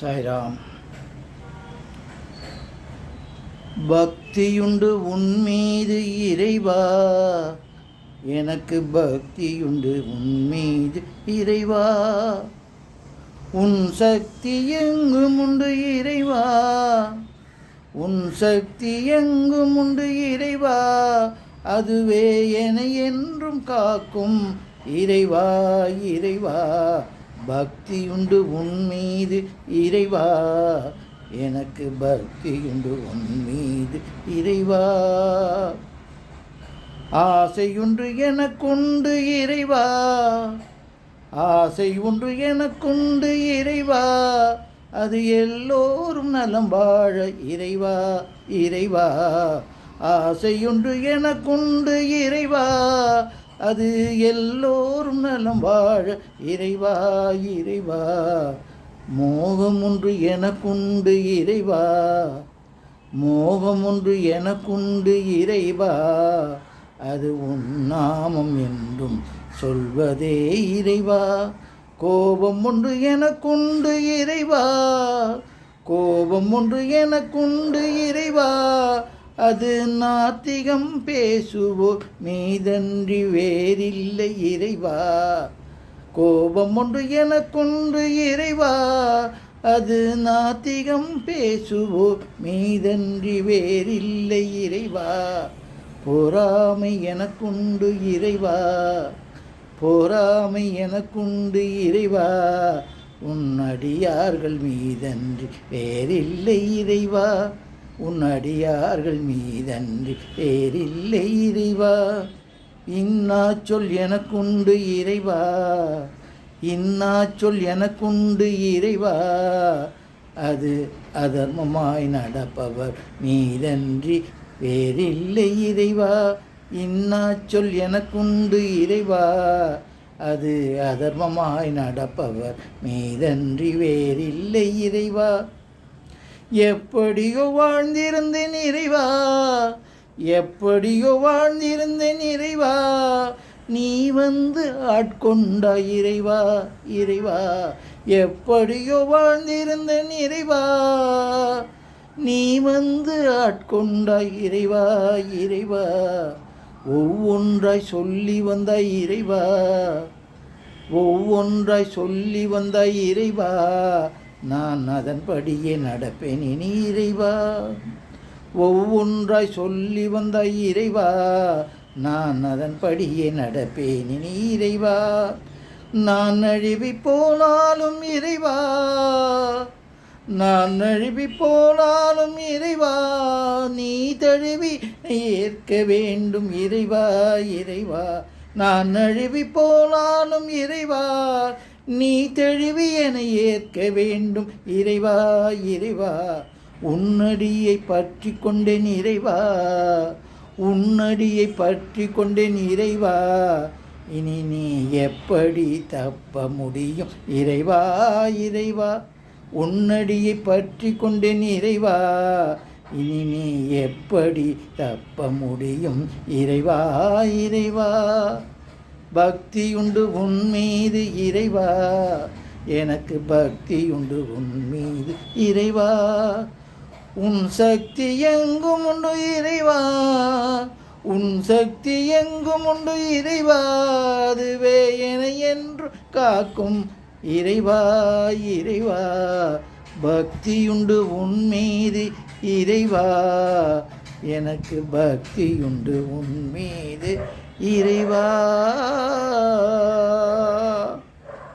சாய்ராம் பக்தியுண்டு உன்மீது இறைவா. எனக்கு பக்தியுண்டு உன்மீது இறைவா. உன் சக்தி எங்கும் உண்டு இறைவா. உன் சக்தி எங்கும் உண்டு இறைவா. அதுவே என என்றும் காக்கும் இறைவா இறைவா. பக்தியுண்டு உன்மீது இறைவா. எனக்கு பக்தியுண்டு உன்மீது இறைவா. ஆசையுண்டு எனக்குண்டு இறைவா. ஆசை ஒன்று எனக்குண்டு இறைவா. அது எல்லோரும் நலம் வாழ இறைவா இறைவா. ஆசையொன்று எனக்குண்டு இறைவா. அது எல்லோரும் நலம் வாழ இறைவா இறைவா. மோகம் ஒன்று எனக்குண்டு இறைவா. மோகம் ஒன்று எனக்குண்டு இறைவா. அது உன்னாமம் என்றும் சொல்வதே இறைவா. கோபம் ஒன்று எனக்குண்டு இறைவா. கோபம் ஒன்று எனக்குண்டு இறைவா. அது நாத்திகம் பேசுவோ மீதன்றி வேறில்லை இறைவா. கோபம் ஒன்று எனக்கொன்று இறைவா. அது நாத்திகம் பேசுவோ மீதன்றி வேறில்லை இறைவா. பொறாமை எனக்குண்டு இறைவா. பொறாமை எனக்குண்டு இறைவா. உன்னடியார்கள் மீதன்றி வேறில்லை இறைவா. உன் அடியார்கள் மீதன்றி வேறில்லை இறைவா. இன்னா சொல் எனக்குண்டு இறைவா. இன்னா சொல் எனக்குண்டு இறைவா. அது அதர்மமாய் நடப்பவர் மீதன்றி வேறில்லை இறைவா. இன்னா சொல் எனக்குண்டு இறைவா. அது அதர்மமாய் நடப்பவர் மீதன்றி வேறில்லை இறைவா. எப்படியோ வாழ்ந்திருந்தேன் இறைவா எப்படியோ வாழ்ந்திருந்தேன் இறைவா நீ வந்து ஆட்கொண்ட இறைவா இறைவா எப்படியோ வாழ்ந்திருந்தேன் இறைவா நீ வந்து ஆட்கொண்ட இறைவா இறைவா ஒவ்வொன்றாய் சொல்லி வந்த இறைவா ஒவ்வொன்றாய் சொல்லி வந்த இறைவா நான் அதன்படியே நடப்பேன் இனி இறைவா. ஒவ்வொன்றாய் சொல்லி வந்தாய் இறைவா. நான் அதன்படியே நடப்பேன் இனி இறைவா. நான் அழிவி போனாலும் இறைவா. நான் நழுவி போனாலும் இறைவா. நீ தழுவி ஏற்க வேண்டும் இறைவா இறைவா. நான் நழுவி போனாலும் இறைவா. நீ தழுவி என ஏற்க வேண்டும். இறைவா இறைவா உன்னடியை பற்றி கொண்டேன் இறைவா. உன்னடியை பற்றி கொண்டேன் இறைவா. இனி நீ எப்படி தப்ப முடியும்? இறைவா இறைவா உன்னடியை பற்றி கொண்டேன் இறைவா. இனி நீ எப்படி தப்ப முடியும்? இறைவா இறைவா. பக்தியுண்டு உன் மீது இறைவா. எனக்கு பக்தியுண்டு உன் மீது இறைவா. உன் சக்தி எங்கும் உண்டு இறைவா. உன் சக்தி எங்கும் உண்டு இறைவா. அதுவே என என்று காக்கும் இறைவா இறைவா. பக்தியுண்டு உன் மீது இறைவா. எனக்கு பக்தியுண்டு உன்மீது இறைவா.